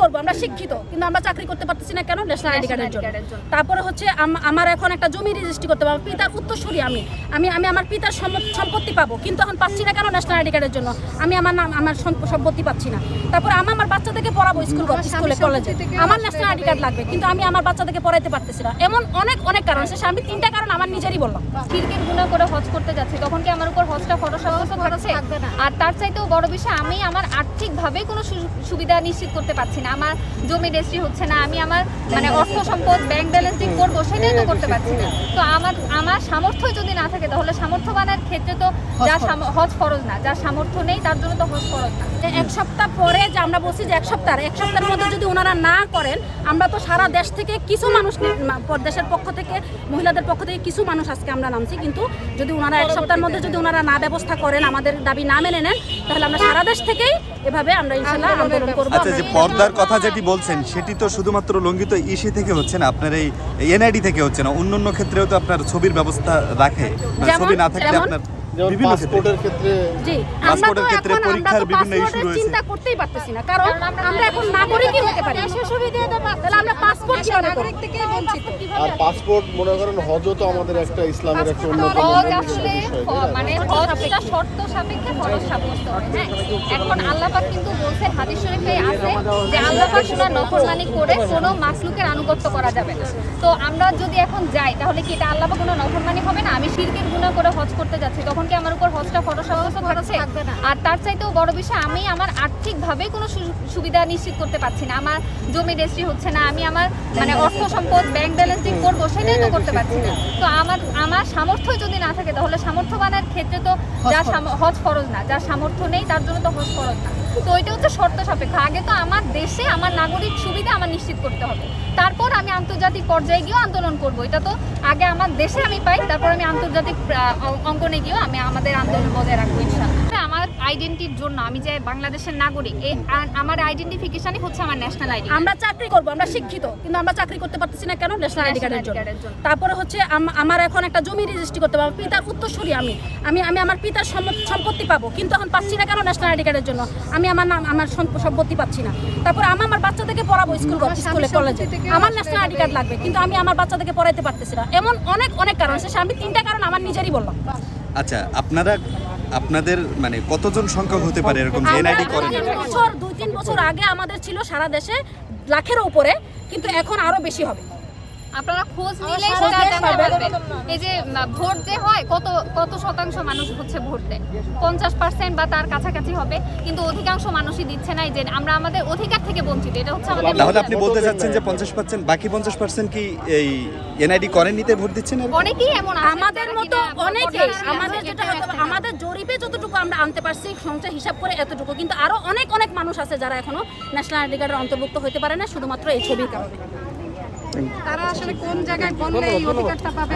করব আমরা শিক্ষিত কিন্তু আমরা চাকরি করতে পারতেছি না কেন? ন্যাশনাল আইডি কার্ডের জন্য। তারপরে হচ্ছে আম- আমার এখন একটা জমি রেজিস্ট্রি করতে পারব পিতার উত্তরসূরি আমি। আমি আমি আমার পিতার সম্পত্তি পাবো কিন্তু এখন পাচ্ছি না কেন ন্যাশনাল আইডি কার্ডের জন্য? আমি আমার নাম আমার সম্পত্তি পাচ্ছি না। তারপরে আমি আমার বাচ্চাদেরকে পড়াবো স্কুল স্কুলে কলেজে। আমার ন্যাশনাল আইডি কার্ড লাগবে কিন্তু আমি আমার বাচ্চাদেরকে পড়াইতে পারতেছি না। এমন অনেক অনেক কারণ আছে। আমি তিনটা কারণ আমার নিজেরই বললাম। শিরকের গুণা করে হজ করতে যাচ্ছি তখন কি আমার উপর হজটা খরচ থাকছে? আর তার চাইতেও বড় বিষয় আমি আমার আর্থিকভাবে কোনো সুবিধা নিশ্চিত করতে পারছি না। আমার জমি রেজিস্ট্রি হচ্ছে না আমি আমার মানে অর্থ সম্পদ ব্যাংক ব্যালেন্স ঠিক করব সেটাই তো করতে পারছি না। তো আমার আমার সামর্থ্য যদি না থাকে তাহলে সামর্থ্যবানের ক্ষেত্রে তো যা সাম- হজ ফরজ না যার সামর্থ্য নেই তার জন্য তো হজ ফরজ না। যে এক সপ্তাহ পরে যে আমরা বলছি যে এক সপ্তাহ এক সপ্তাহের মধ্যে যদি ওনারা না করেন আমরা তো সারা দেশ থেকে কিছু মানুষ দেশের পক্ষ থেকে মহিলাদের পক্ষ থেকে কিছু মানুষ আজকে আমরা নামছি কিন্তু যদি ওনারা এক সপ্তাহের মধ্যে যদি ওনারা না ব্যবস্থা করেন আমাদের দাবি না মেনে নেন তাহলে আমরা সারা দেশ থেকেই এভাবে আমরা ইনশাল্লাহ আন্দোলন করব আচ্ছা পর্দার কথা যেটি বলছেন সেটি তো শুধুমাত্র লঙ্ঘিত ইসি থেকে হচ্ছে না আপনার এই এনআইডি থেকে হচ্ছে না অন্য অন্য ক্ষেত্রেও তো আপনার ছবির ব্যবস্থা রাখে। ছবি না থাকলে আপনার পাসপোর্টের ক্ষেত্রে। জি পাসপোর্টের আমরা ক্ষেত্রে পরীক্ষার বিভিন্ন issue রয়েছে। চিন্তা করতেই পারতেছি না। কারণ আমরা এখন নাগরিকই হতে পারি তাহলে আমরা পাসপোর্ট কীভাবে করব? আর পাসপোর্ট মনে করেন হজও তো আমাদের একটা ইসলামের একটা অন্যতম হজ? মানে হজটা শর্ত সাপেক্ষে ফরজ সাব্যস্ত হয় হ্যাঁ? এখন আল্লাপাক কিন্তু বলছে হাদিস শরীফে আছে যে নফরমানি করে কোনো মাসলুকের আনুগত্য করা যাবে না। তো আমরা যদি এখন যাই তাহলে কি এটা আল্লাপাক কোনো নফরমানি হবে না? আমি শিরকের গুণা করে হজ করতে যাচ্ছি তখন কি আমার উপর হজটা অবস্থা থাকছে? আর তার চাইতেও বড় বিষয় আমি আমার আর্থিকভাবে কোনো সুবিধা নিশ্চিত করতে পারছি না। আমার জমি রেজিস্ট্রি হচ্ছে না আমি আমার মানে অর্থ সম্পদ ব্যাংক ব্যালেন্স ঠিক করব সেটাই তো করতে পারছি না। তো আমার আমার সামর্থ্য যদি না থাকে তাহলে সামর্থ্যবানের ক্ষেত্রে তো যা হজ ফরজ না যার সামর্থ্য নেই তার জন্য তো হজ ফরজ না। তো এটা হচ্ছে শর্ত সাপেক্ষ। আগে তো আমার দেশে আমার নাগরিক সুবিধা আমার নিশ্চিত করতে হবে। তারপর আমি আন্তর্জাতিক পর্যায়ে গিয়েও আন্দোলন করব। এটা তো আগে আমার দেশে আমি পাই তারপর আমি আন্তর্জাতিক অঙ্গনে গিয়েও আমি আমাদের আন্দোলন বজায় রাখব ইনশাআল্লাহ। আমার আইডেন্টিটির জন্য আমি যে বাংলাদেশের নাগরিক এই আমার আইডেন্টিফিকেশনই হচ্ছে আমার ন্যাশনাল আইডি আমরা চাকরি করব আমরা শিক্ষিত কিন্তু আমরা চাকরি করতে পারতেছি না কেন ন্যাশনাল আইডি কার্ডের জন্য। তারপরে হচ্ছে আম- আমার এখন একটা জমি রেজিস্ট্রি করতে পারব পিতার উত্তরসূরি আমি। আমি আমি আমার পিতার সম্পত্তি পাবো কিন্তু এখন পাচ্ছি না কেন ন্যাশনাল আইডি কার্ডের জন্য? আমি আমার নাম আমার সম্পত্তি পাচ্ছি না। তারপর আমি আমার বাচ্চাদেরকে পড়াবো স্কুল স্কুলে কলেজে আমার ন্যাশনাল আইডি কার্ড লাগবে কিন্তু আমি আমার বাচ্চাদেরকে পড়াইতে পারতেছি না। এমন অনেক অনেক কারণ আছে আমি তিনটা কারণ আমার নিজেরই বললাম। আচ্ছা আপনারা আপনাদের মানে কতজন সংখ্যা হতে পারে এরকম যে এনআইডি আমরা করেন তিন বছর দুই তিন বছর আগে আমাদের ছিল সারা দেশে লাখের উপরে কিন্তু এখন আরও বেশি হবে। আপনারা খোঁজ নিলে সেটা জানতে পারবেন। এই যে ভোট যে হয় কত কত শতাংশ মানুষ হচ্ছে ভোট দেয়? পঞ্চাশ পার্সেন্ট বা তার কাছাকাছি হবে কিন্তু অধিকাংশ মানুষই দিচ্ছে না যে আমরা আমাদের অধিকার থেকে বঞ্চিত এটা হচ্ছে আমাদের তাহলে আপনি বলতে চাচ্ছেন যে পঞ্চাশ পার্সেন্ট বাকি পঞ্চাশ পার্সেন্ট কি এই এনআইডি করেন নিতে ভোট দিচ্ছেন অনেকেই এমন আমাদের মতো অনেকে আমাদের যেটা আমাদের জরিপে যতটুকু আমরা আনতে পারছি সংখ্যা হিসাব করে এতটুকু কিন্তু আরও অনেক অনেক মানুষ আছে যারা এখনও ন্যাশনাল আইডি কার্ডের অন্তর্ভুক্ত হতে পারে না শুধুমাত্র এই ছবির কারণে। তারা আসলে কোন জায়গায় বললে এই অধিকারটা পাবে?